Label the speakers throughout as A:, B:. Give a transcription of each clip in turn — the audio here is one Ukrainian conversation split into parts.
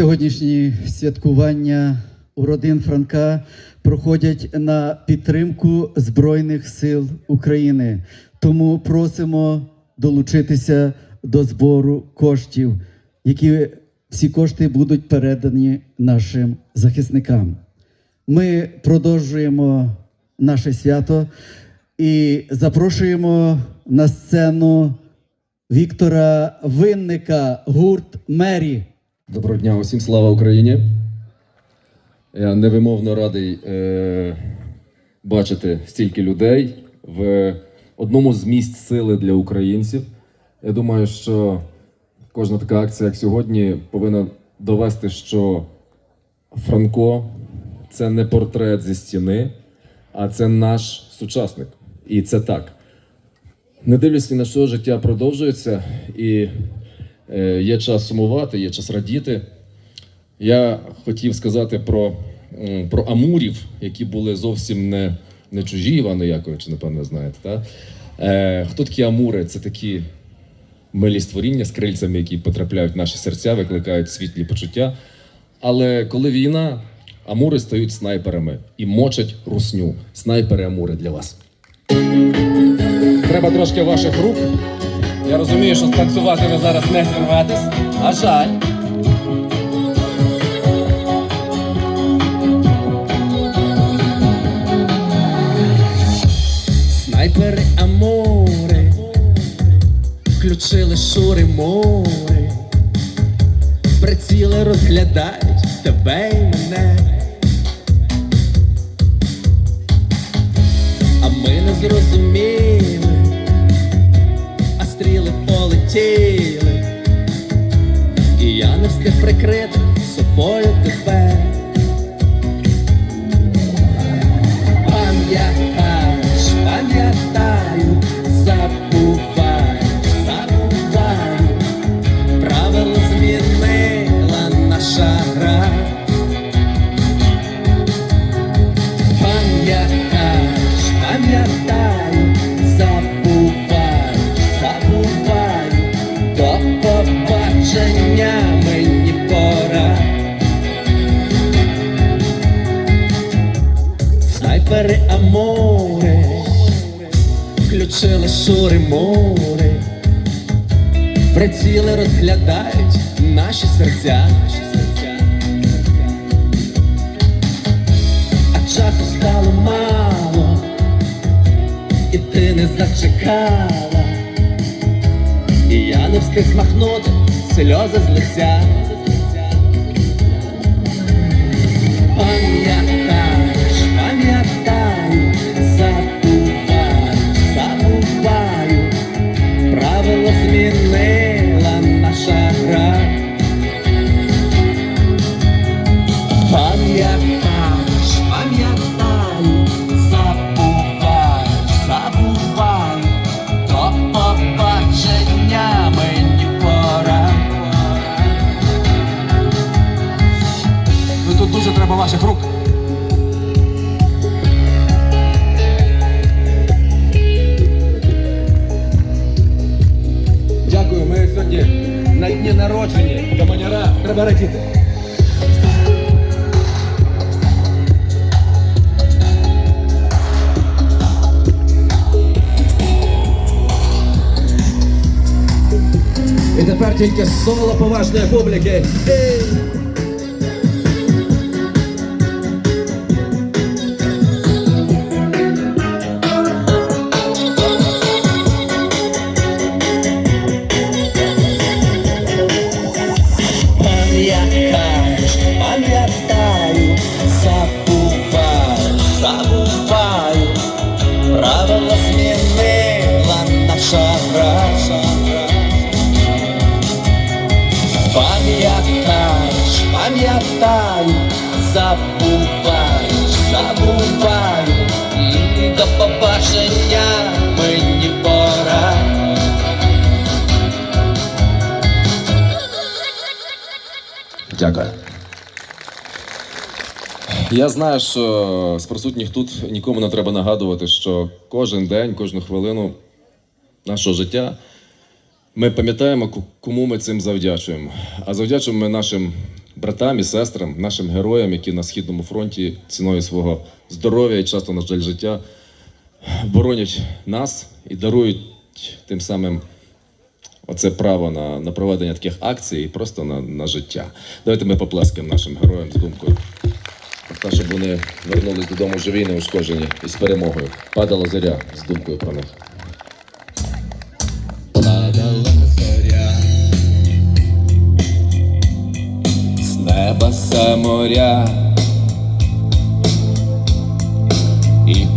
A: Сьогоднішні святкування у родин Франка проходять на підтримку Збройних сил України. Тому просимо долучитися до збору коштів, які всі кошти будуть передані нашим захисникам. Ми продовжуємо наше свято і запрошуємо на сцену Віктора Винника, гурт Мері.
B: Доброго дня усім, слава Україні. Я невимовно радий е, бачити стільки людей в одному з місць сили для українців. Я думаю, що кожна така акція, як сьогодні, повинна довести, що Франко це не портрет зі стіни, а це наш сучасник. І це так. Не дивлячись ні на що, життя продовжується, і є час сумувати, є час радіти. Я хотів сказати про, про амурів, які були зовсім не, не чужі Івану Яковичу, напевно, знаєте. Та? Е, хто такі амури? Це такі милі створіння з крильцями, які потрапляють в наші серця, викликають світлі почуття. Але коли війна, амури стають снайперами і мочать русню. Снайпери амури для вас. Треба трошки ваших рук. Я розумію, що станцювати ви зараз не зірветесь, а жаль.
C: Снайпери Амори, включили шури море, приціли розглядають тебе й мене. А ми не зрозуміли, полетіли, і я не встиг прикрити собою тебе. Включили шури море, приціли розглядають наші серця. А часу стало мало, і ти не зачекала, і я не встиг змахнути сльози з лиця. Пам'ятаєш,
B: І соло поважної публіки. Ей!
C: Пам'ятаєш, М, до побачення мені пора.
B: Дякую. Я знаю, що з присутніх тут нікому не треба нагадувати, що кожен день, кожну хвилину нашого життя ми пам'ятаємо, кому ми цим завдячуємо. А завдячуємо ми нашим братам і сестрам, нашим героям, які на східному фронті ціною свого здоров'я і часто, на жаль, життя боронять нас і дарують тим самим оце право на, на проведення таких акцій і просто на, на життя. Давайте ми поплескаємо нашим героям з думкою. Та, щоб вони вернулись додому живі, неушкоджені і з перемогою. Падала зоря з думкою про них.
C: Падала зоря з неба за моря,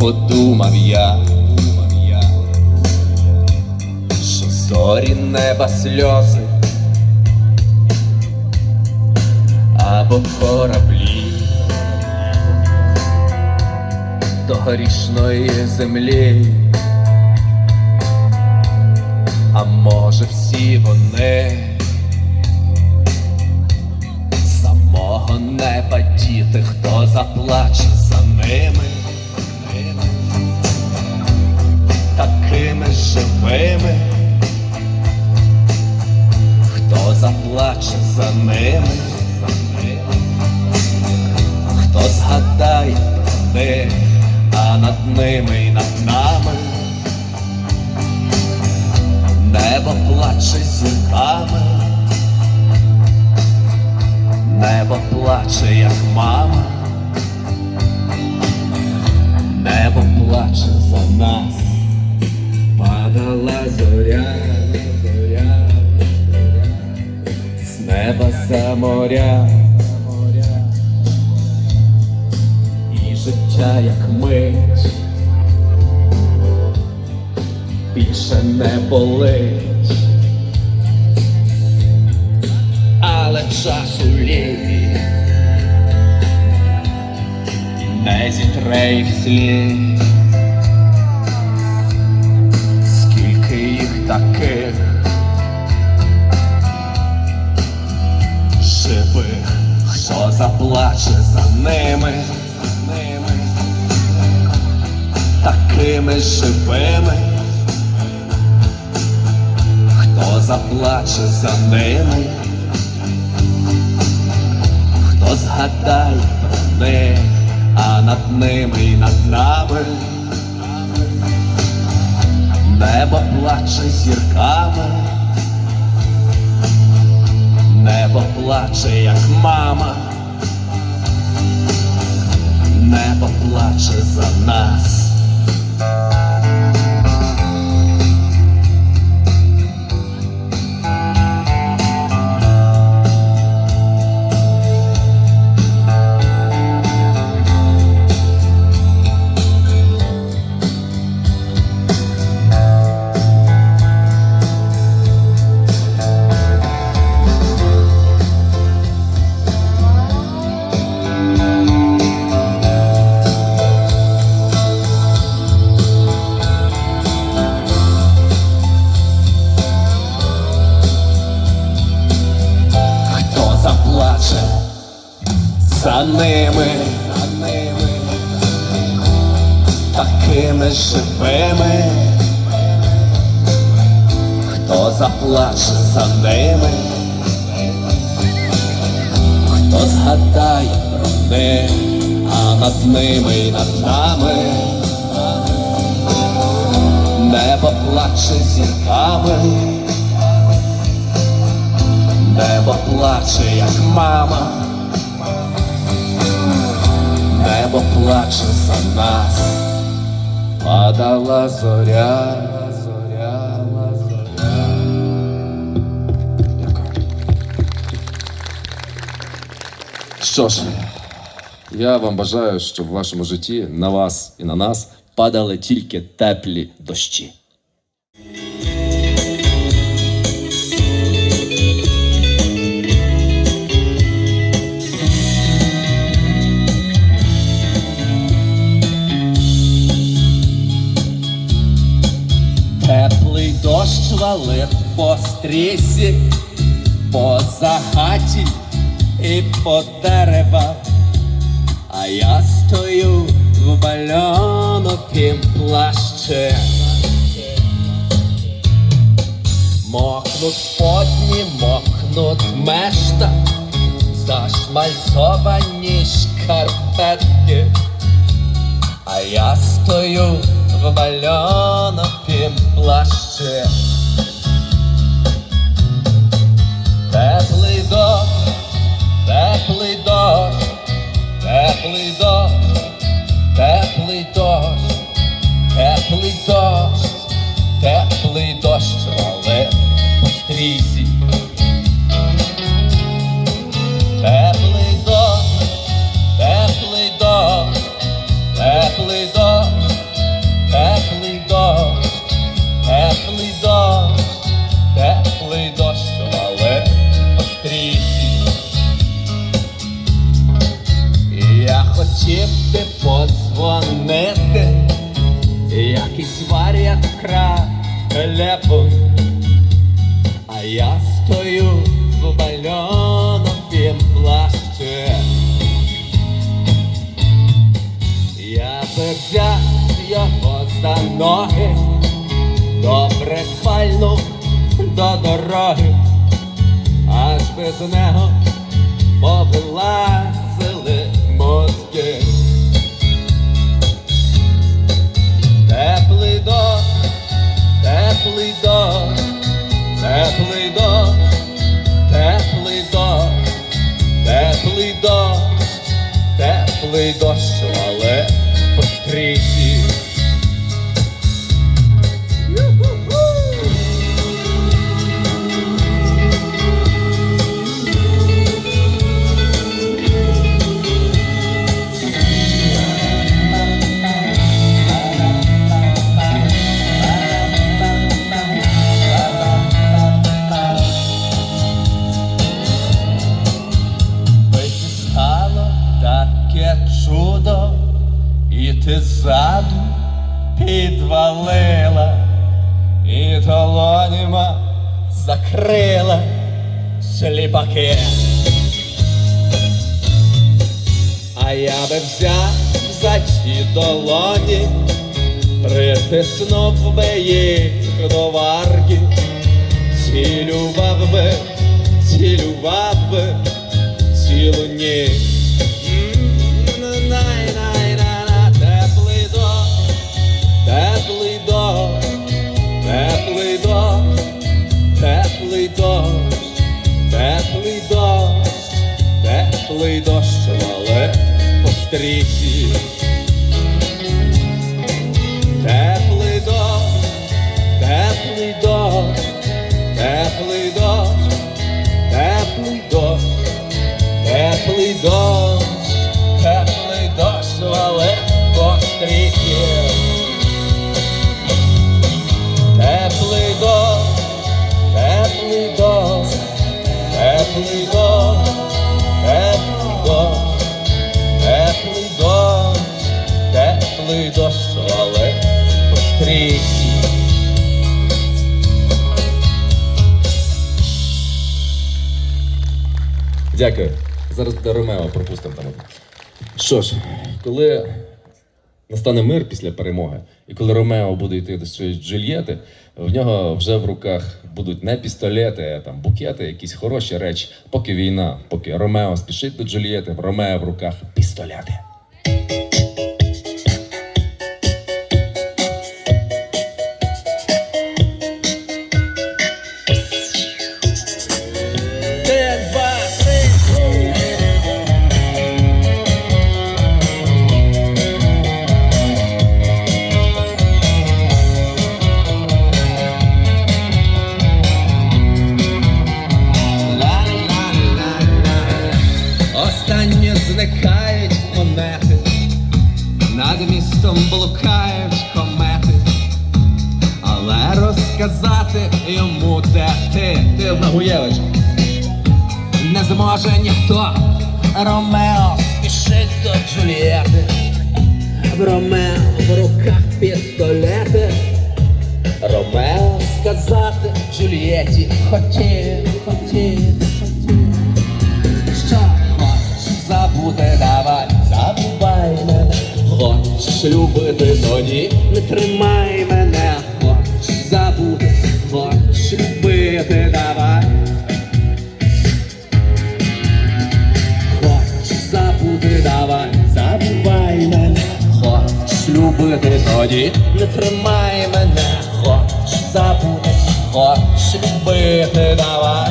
C: подумав я, що зорі неба сльози. Або кораблі. До грішної землі. А може всі вони самого неба діти, хто заплаче за ними, такими живими, хто заплаче за ними, хто згадає про них, а над ними і над нами. Небо плаче зірками, небо плаче, як мама, небо плаче за нас, падала зоря, зоря, з неба за моря, і життя, як мить більше не болить, але часу ліві не зітре їх слід, заплаче за ними, ними, такими живими. Хто заплаче за ними, хто згадає про них, а над ними і над нами? Небо плаче зірками, небо плаче, як мама, небо плаче за нас. Хто заплаче за ними, хто згадає про них, а над ними і над нами. Небо плаче зірками. Небо плаче, як мама, небо плаче за нас, падала зоря,
B: Що ж, я вам бажаю, щоб в вашому житті на вас і на нас падали тільки теплі дощі.
C: Теплий дощ валив по стрісі, по загаті і по деревах, а я стою в бальонокім плащі. Мокнуть сподні, мокнуть мешта, за засмальцовані шкарпетки, а я стою в бальонопім плащі. Теплий дощ, теплий дощ, теплий дощ, теплий дощ, теплий дощ, теплий дощ, але по закрила сліпаки. А я би взяв за ті долоні, притиснув би їх до варги, цілював би, цілював би цілу ніч. По
B: Дякую. Зараз до Ромео пропустимо там. Що ж, коли настане мир після перемоги, і коли Ромео буде йти до своєї Джульєти, в нього вже в руках будуть не пістолети, а там букети, якісь хороші речі. Поки війна, поки Ромео спішить до Джульєти, в Ромео в руках пістолети.
C: серці хотів, хотів, хотів. Що хочеш забути, давай, забувай мене, хочеш любити, тоді не тримай мене, хочеш забути, хочеш любити, давай. Хочеш забути, давай, забувай мене, хочеш любити, тоді. Любити, давай.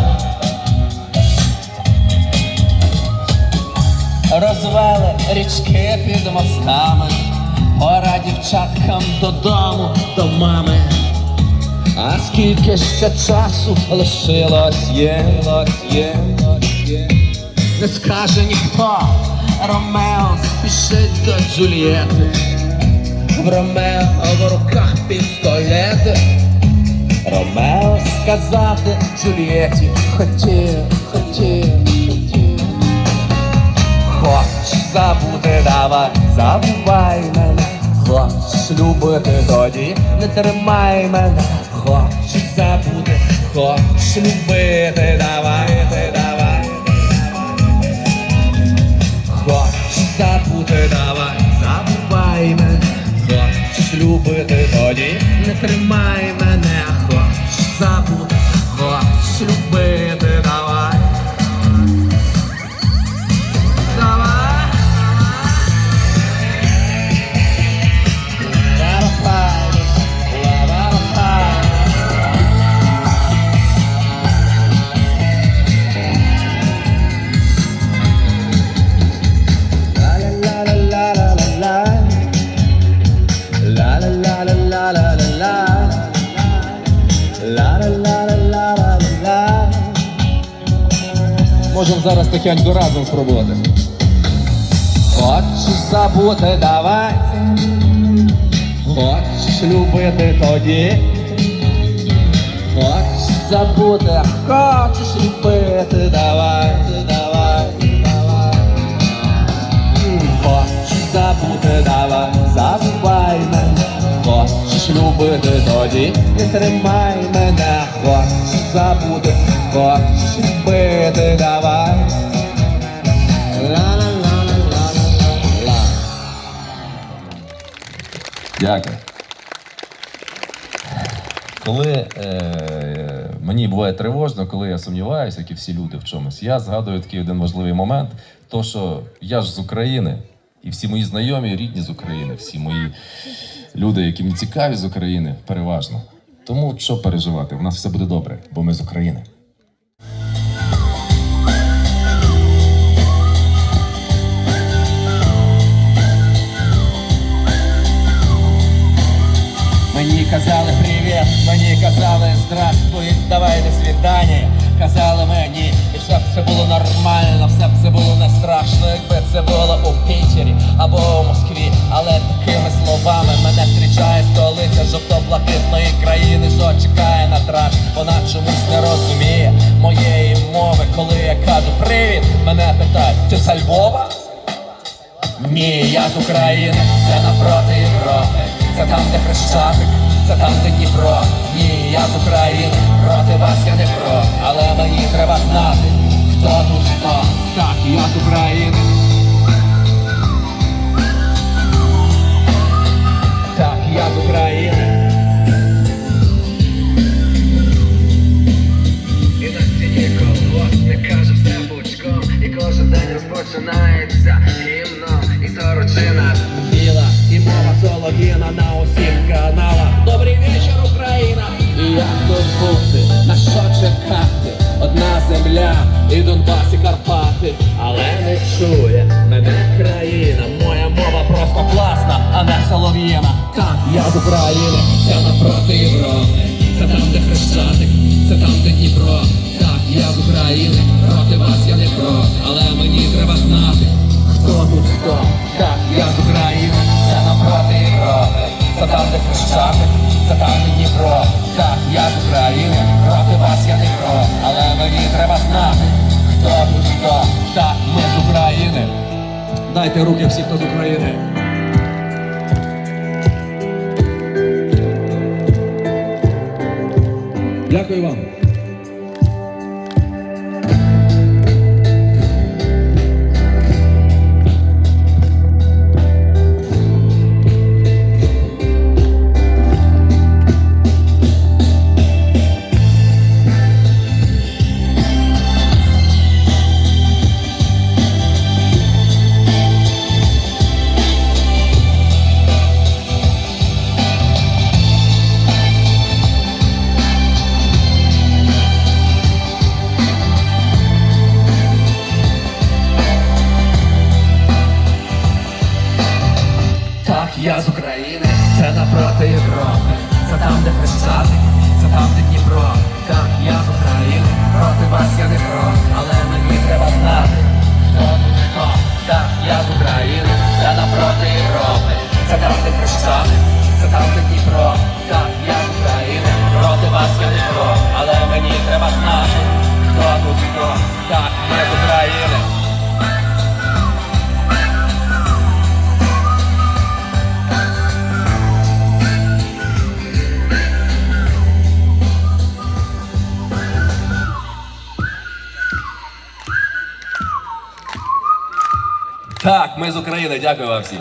C: Розвели річки під мостами, пора дівчаткам додому, до мами. А скільки ще часу лишилось є, є, є. Не скаже ніхто, Ромео спішить до Джульєти. В Ромео в руках пістолети. Ромео сказати Джульєті хотів, хотів. Хоч забути, давай, забувай мене, хоч любити тоді, не тримай мене, хоч забути, хоч любити, давай, давай. Хоч забути, давай, забувай мене, хоч любити тоді, не тримай мене,
B: Можемо зараз тихенько разом спробувати.
C: Хочеш забути, давай. Хочеш любити тоді. Хочеш забути, хочеш любити, давай, давай, давай. Хочеш забути, давай, забувай мене. Хочеш любити тоді, не тримай мене. Хочеш забути, хочеш любити, давай.
B: Дякую. Коли е, мені буває тривожно, коли я сумніваюся, як і всі люди в чомусь, я згадую такий один важливий момент: то, що я ж з України, і всі мої знайомі рідні з України, всі мої люди, які мені цікаві з України, переважно. Тому що переживати? У нас все буде добре, бо ми з України.
C: Казали привіт, мені казали здравствуй, давай до свидання. Казали мені, і все б це було нормально, все б це було не страшно, якби це було у Пітері або у Москві. Але такими словами мене зустрічає столиця жовто-блакитної країни, що чекає на траш. Вона чомусь не розуміє моєї мови, коли я кажу привіт, мене питають, ти з Львова? Ні, я з України, це напроти Європи, це там, де Хрещатик, це там, де Дніпро. Ні, я з України, проти вас я не про, але мені треба знати, хто тут хто. Так, я з України. Це там, де Дніпро. Так, я з України, проти вас я не про, але мені треба знати. Хто тут хто? Так, ми з України. Дайте руки всі, хто з України. Дякую вам.
B: Дякую вам всім.